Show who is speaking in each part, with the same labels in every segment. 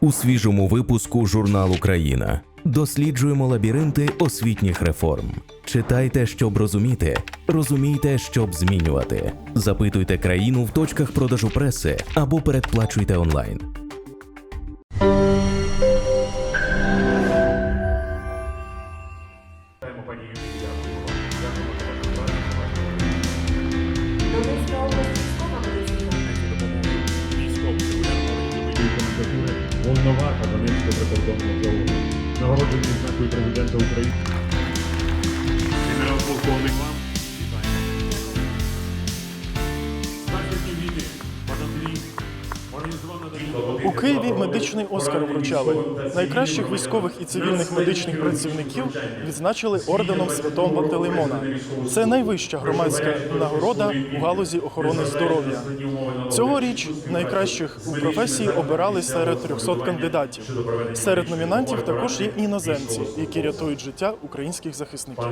Speaker 1: У свіжому випуску журнал Україна досліджуємо лабіринти освітніх реформ. Читайте, щоб розуміти, розумійте, щоб змінювати. Запитуйте країну в точках продажу преси або передплачуйте онлайн.
Speaker 2: Прикордонного заводу. Нагороджений знакою президента України. Генерал-полковник вам.
Speaker 3: Києві медичний Оскар вручали. Найкращих військових і цивільних медичних працівників відзначили орденом Святого Пантелеймона. Це найвища громадська нагорода у галузі охорони здоров'я. Цьогоріч найкращих у професії обирали серед 300 кандидатів. Серед номінантів також є іноземці, які рятують життя українських захисників.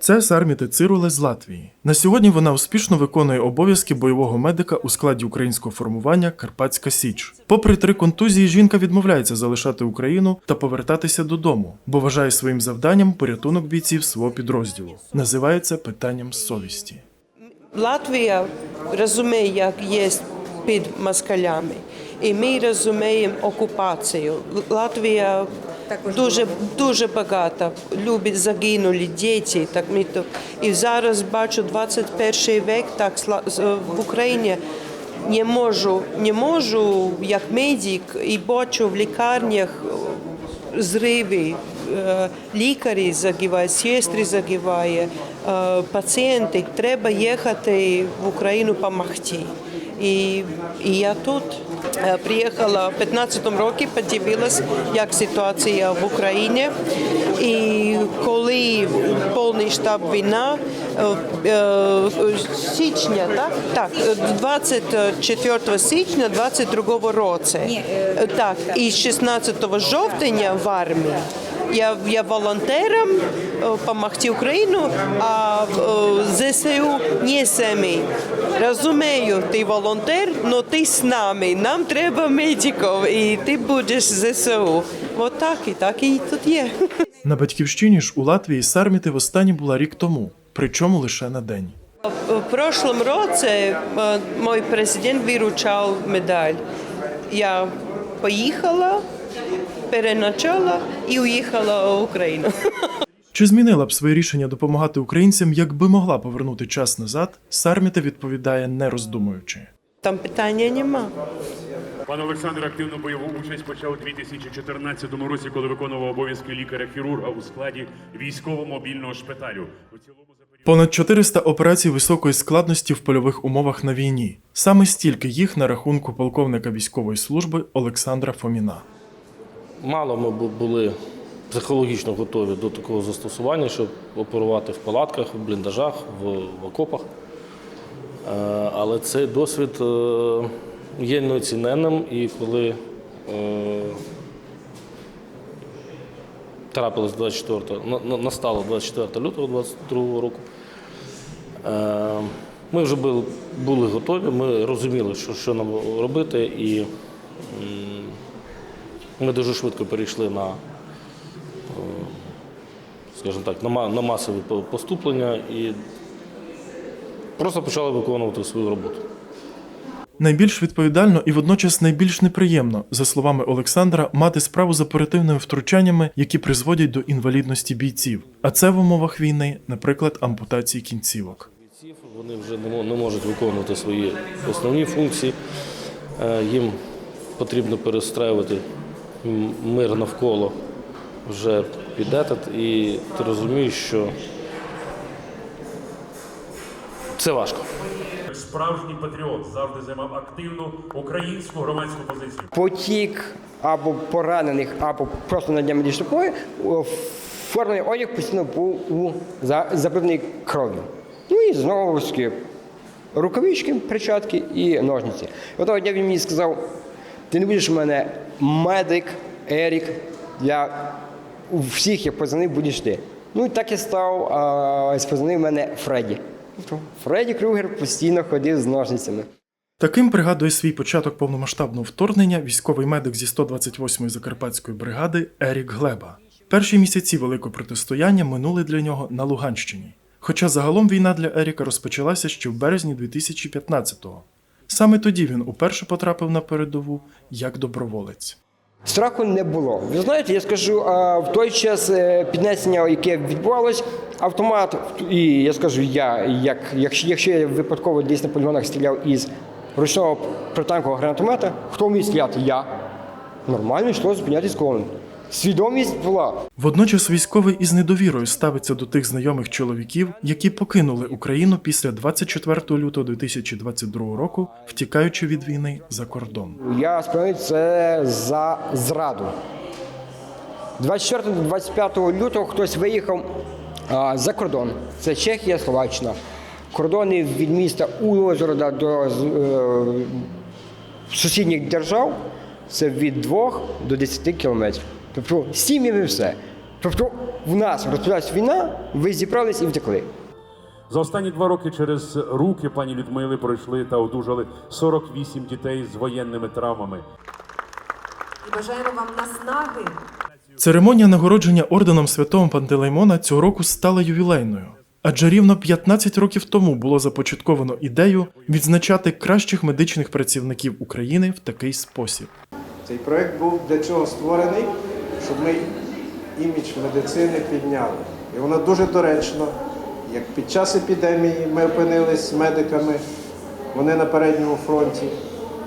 Speaker 3: Це Сарміти Цируле з Латвії. На сьогодні вона успішно виконує обов'язки бойового медика у складі українського формування Карпатська Січ. Попри три контузії, жінка відмовляється залишати Україну та повертатися додому, бо вважає своїм завданням порятунок бійців свого підрозділу. Називає це питанням совісті.
Speaker 4: Латвія розуміє, як є під москалями, і ми розуміємо окупацію. Латвія дуже, дуже багато любить загинули діти. Так ми то і зараз бачу 21 век, так сла- в Україні. Не можу, не можу як медик і бачу в лікарнях зриви, е, лікарі загибають, сестри загибають, е, пацієнти. Треба їхати в Україну допомогти. І, і я тут е, приїхала в 15 році, подивилась, як ситуація в Україні. І коли повний штаб війна, е, е, січня, так? Так, 24 січня 22 року. Е, Так, і 16 жовтня в армії. Я, я волонтером допомогти Україну, а е, ЗСУ не самі. Розумію, ти волонтер, але ти з нами. Нам треба медиків, і ти будеш ЗСУ. От так і так і тут є.
Speaker 3: На батьківщині ж у Латвії Сарміти востаннє була рік тому, причому лише на день.
Speaker 4: В прошлом році е, мій президент виручав медаль. Я поїхала, переначала і уїхала в Україну.
Speaker 3: Чи змінила б своє рішення допомагати українцям, якби могла повернути час назад? Сарміта відповідає, не роздумуючи.
Speaker 4: Там питання нема.
Speaker 2: Пан Олександр активну бойову участь почав у 2014 році, коли виконував обов'язки лікаря-хірурга у складі військово-мобільного шпиталю. У цілому за
Speaker 3: Понад 400 операцій високої складності в польових умовах на війні. Саме стільки їх на рахунку полковника військової служби Олександра Фоміна.
Speaker 5: Мало ми були психологічно готові до такого застосування, щоб оперувати в палатках, в бліндажах, в, окопах. Е, Але цей досвід е, є неоціненним, і коли е, трапилось 24, на- на- настало 24 лютого 22 року, ми вже були, готові, ми розуміли, що, нам робити, і ми дуже швидко перейшли на, е, скажімо так, на ма- масові поступлення і просто почали виконувати свою роботу.
Speaker 3: Найбільш відповідально і водночас найбільш неприємно, за словами Олександра, мати справу з оперативними втручаннями, які призводять до інвалідності бійців. А це в умовах війни, наприклад, ампутації кінцівок.
Speaker 5: бійців, Вони вже не можуть виконувати свої основні функції. Е, Їм потрібно перестраювати мир навколо вже під етат, і ти розумієш, що це важко.
Speaker 2: Справжній патріот завжди займав активну українську громадську позицію.
Speaker 6: потік або поранених, або просто на дня допомоги, о, формений одяг постійно був у за- забруднений кров'ю. Ну і знову ж таки рукавички, перчатки і ножниці. Одного дня він мені сказав: ти не будеш у мене медик, Ерік, для у всіх як позвонив, будеш ти. Ну і так і став, а, позвонив мене Фредді. Фредді Крюгер постійно ходив з ножницями.
Speaker 3: Таким пригадує свій початок повномасштабного вторгнення військовий медик зі 128-ї Закарпатської бригади Ерік Глеба. Перші місяці великого протистояння минули для нього на Луганщині. Хоча загалом війна для Еріка розпочалася ще в березні 2015-го. Саме тоді він уперше потрапив на передову як доброволець.
Speaker 6: Страху не було. Ви знаєте, я скажу, а, в той час е, піднесення, яке відбувалось, автомат, і я скажу, я, як, якщо, я випадково десь на полігонах стріляв із ручного протанкового гранатомета, хто вміє стріляти? Я. Нормально йшло зупинятись колон. Свідомість була.
Speaker 3: Водночас військовий із недовірою ставиться до тих знайомих чоловіків, які покинули Україну після 24 лютого 2022 року, втікаючи від війни за кордон.
Speaker 6: Я сприймаю це за зраду. 24-25 лютого хтось виїхав а, за кордон. Це Чехія, Словаччина. Кордони від міста Ужгорода до е, сусідніх держав це від 2 до 10 кілометрів. Тобто з сім'ями все. Тобто в нас розпочалась війна, ви зібрались і втекли.
Speaker 2: За останні два роки через руки пані Людмили пройшли та одужали 48 дітей з воєнними травмами.
Speaker 7: І бажаємо вам наснаги.
Speaker 3: Церемонія нагородження орденом святого Пантелеймона цього року стала ювілейною. Адже рівно 15 років тому було започатковано ідею відзначати кращих медичних працівників України в такий спосіб.
Speaker 8: Цей проект був для чого створений, щоб ми імідж медицини підняли. І воно дуже доречно. Як під час епідемії ми опинились з медиками, вони на передньому фронті,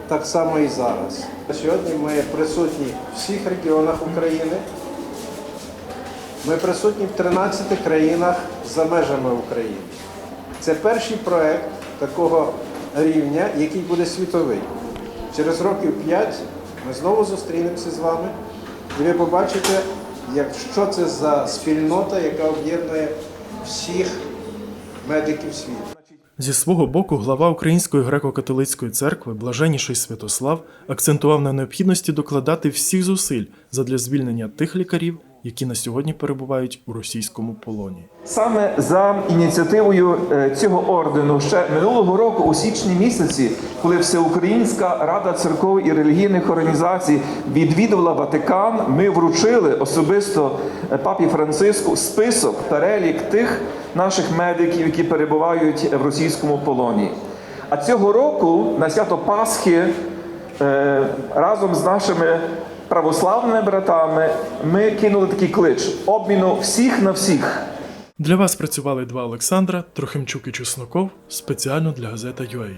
Speaker 8: так само і зараз. Сьогодні ми присутні в всіх регіонах України. Ми присутні в 13 країнах за межами України. Це перший проект такого рівня, який буде світовий. Через років 5 ми знову зустрінемося з вами, і ви побачите, що це за спільнота, яка об'єднує всіх медиків світу.
Speaker 3: Зі свого боку, глава Української греко-католицької церкви, блаженніший Святослав, акцентував на необхідності докладати всіх зусиль задля звільнення тих лікарів, які на сьогодні перебувають у російському полоні.
Speaker 9: Саме за ініціативою е, цього ордену ще минулого року, у січні місяці, коли Всеукраїнська рада церков і релігійних організацій відвідувала Ватикан, ми вручили особисто е, папі Франциску список, перелік тих наших медиків, які перебувають в російському полоні. А цього року на свято Пасхи е, разом з нашими православними братами ми кинули такий клич обміну всіх на всіх.
Speaker 3: Для вас працювали два Олександра Трохимчук і Чесноков спеціально для газета UA.